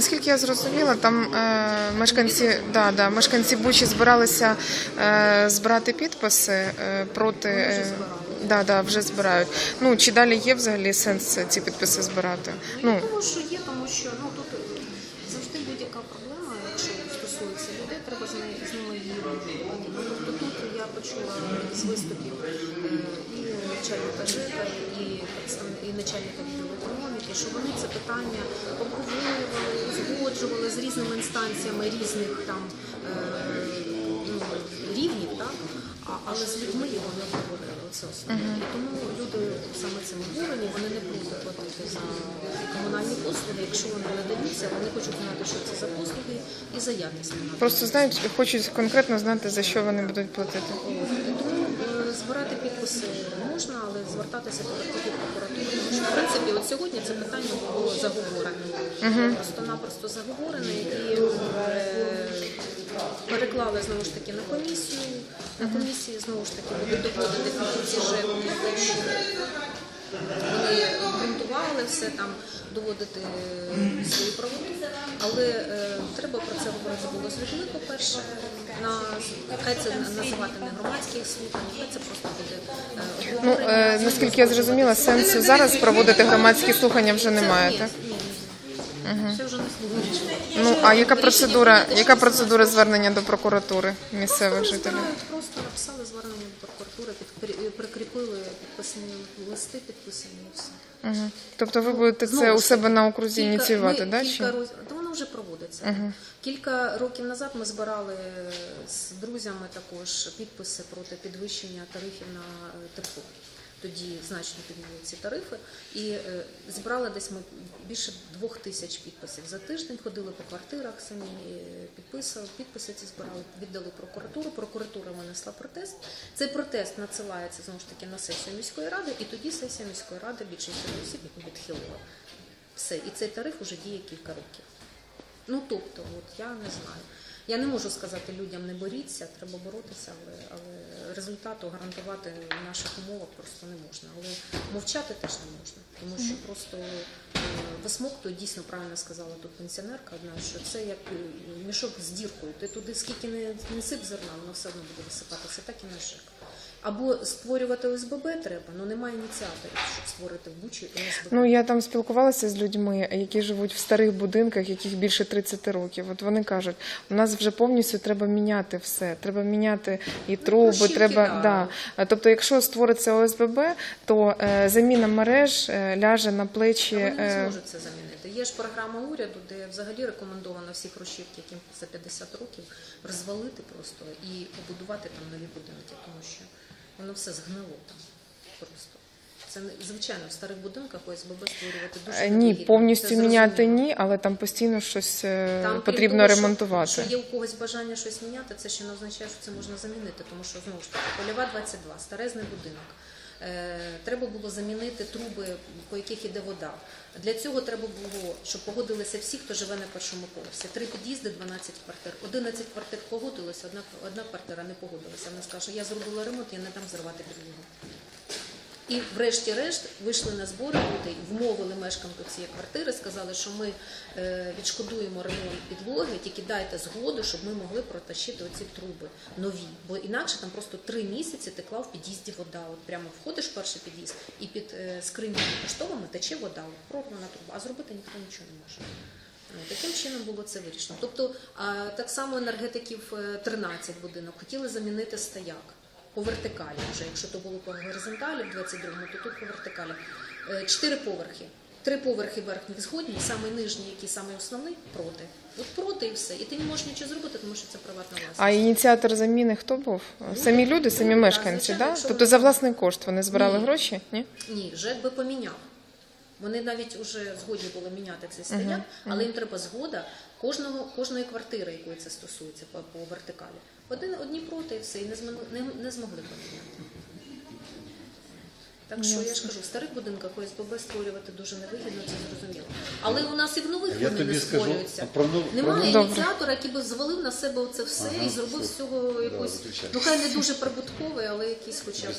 наскільки я зрозуміла, там е, мешканці, да, да, мешканці Бучі збиралися е, збирати підписи е, проти. Е, да, да, вже збирають. Ну чи далі є взагалі сенс ці підписи збирати? Ну, Ну я думаю, що є, тому що ну тут завжди будь-яка проблема, якщо стосується людей, треба з нею з ними її вирішувати. Ну тобто тут я почула з виступів е, і начальника ЖЕКа, і представ- і начальника відділу економіки, що вони це питання обговорювали, узгоджували з різними інстанціями різних там е, ну, рівнів, так? А, але з людьми його не обговорили. Це основне. І тому люди саме цим обурені, вони не будуть платити за комунальні послуги. Якщо вони надаються, вони хочуть знати, що це за послуги і за якість. просто знають, хочуть конкретно знати за що вони будуть платити. Тому е, збирати підписи можна, але звертатися до таки прокуратури. Тому що в принципі, от сьогодні це питання було заговорене. Просто-напросто заговорене і е, переклали знову ж таки на комісію. На комісії знову ж таки будуть доводити фахівці ЖЕКу про те, що вони ґрунтували все там, доводити е, свою правоту. Але е, треба про це говорити було з людьми, по-перше, на хай це називати не громадських слухань, хай це просто Ну е, наскільки я зрозуміла, сенсу зараз проводити громадські слухання вже немає, так? Слухання. Ну а яка процедура, яка процедура звернення до прокуратури місцевих жителів? Просто написали звернення до прокуратури, підкрі- прикріпили підписані листи, підписані і все. Угу. Тобто ви будете це у себе на окрузі кілька- ініціювати, ми да? Кілька роз... Та воно вже проводиться. Кілька років назад ми збирали з друзями також підписи проти підвищення тарифів на е, тепло. Тоді значно підняли ці тарифи, і е, зібрали десь ми більше двох тисяч підписів за тиждень. Ходили по квартирах самі е, підписали, підписи ці збирали, віддали прокуратуру. Прокуратура винесла протест. Цей протест надсилається знову ж таки на сесію міської ради, і тоді сесія міської ради більшість осіб відхилила. Все, і цей тариф уже діє кілька років. Ну тобто, от я не знаю. Я не можу сказати людям не боріться, треба боротися, але, але результату гарантувати в наших умовах просто не можна. Але мовчати теж не можна, тому що просто е, висмоктує, дійсно правильно сказала тут пенсіонерка одна, що це як е, мішок з діркою. Ти туди скільки не, не сип зерна, воно все одно буде висипатися, так і на ЖЕК. Або створювати ОСББ треба, але немає ініціаторів, щоб створити в Бучі ОСББ. Ну я там спілкувалася з людьми, які живуть в старих будинках, яких більше 30 років. От вони кажуть, у нас вже повністю треба міняти все. Треба міняти і труби, щілки, треба да. да. Тобто, якщо створиться ОСББ, то е, заміна мереж е, ляже на плечі. Вони не зможуть це замінити. Є ж програма уряду, де взагалі рекомендовано всі хрущівки, яким за 50 років, розвалити просто і побудувати там нові будинки, тому що воно все згнило там просто. Це звичайно в старих будинках ОСББ створювати дуже Е, Ні, невигідно, повністю це міняти ні, але там постійно щось е, Там, потрібно того, що- ремонтувати. Що є у когось бажання щось міняти, це ще не означає, що це можна замінити, тому що знову ж таки польова 22, старезний будинок. Е, треба було замінити труби, по яких іде вода. Для цього треба було, щоб погодилися всі, хто живе на першому поверсі. Три під'їзди, 12 квартир. 11 квартир погодилося, одна, одна квартира не погодилася. Вона скаже, я зробила ремонт, я не дам зривати підлогу. І врешті-решт вийшли на збори люди, вмовили мешканку цієї квартири, сказали, що ми е, відшкодуємо ремонт підлоги, тільки дайте згоду, щоб ми могли протащити оці труби нові. Бо інакше там просто три місяці текла в під'їзді вода. От прямо входиш в перший під'їзд, і під е, скринями поштовими тече вода, прорвана труба, а зробити ніхто нічого не може. Ну, Таким чином було це вирішено. Тобто так само енергетиків е, 13 будинок хотіли замінити стояк по вертикалі вже. Якщо то було по горизонталі в 22-му, то тут по вертикалі. Е, Чотири поверхи. Три поверхи верхніх згодні, самий нижній, який самий основний, проти. От проти і все. І ти не можеш нічого зробити, тому що це приватна власність. А ініціатор заміни хто був? Самі люди, самі Ну, мешканці, так? да? Тобто за власний кошт вони збирали Ні. гроші? Ні? Ні, ЖЕК би поміняв. Вони навіть вже згодні були міняти цей стояк, але їм треба згода кожного, кожної квартири, якої це стосується по, по вертикалі. Один, одні проти і все, і не, змогли- не, не змогли поміняти. Так що я ж кажу, в старих будинках ОСББ створювати дуже невигідно, це зрозуміло. Але у нас і в нових Я вони не створюються. про нов- Немає Добре. ініціатора, який би звалив на себе оце все Ага, і зробив все. з цього виключай. ну хай не дуже прибутковий, але якийсь хоча б.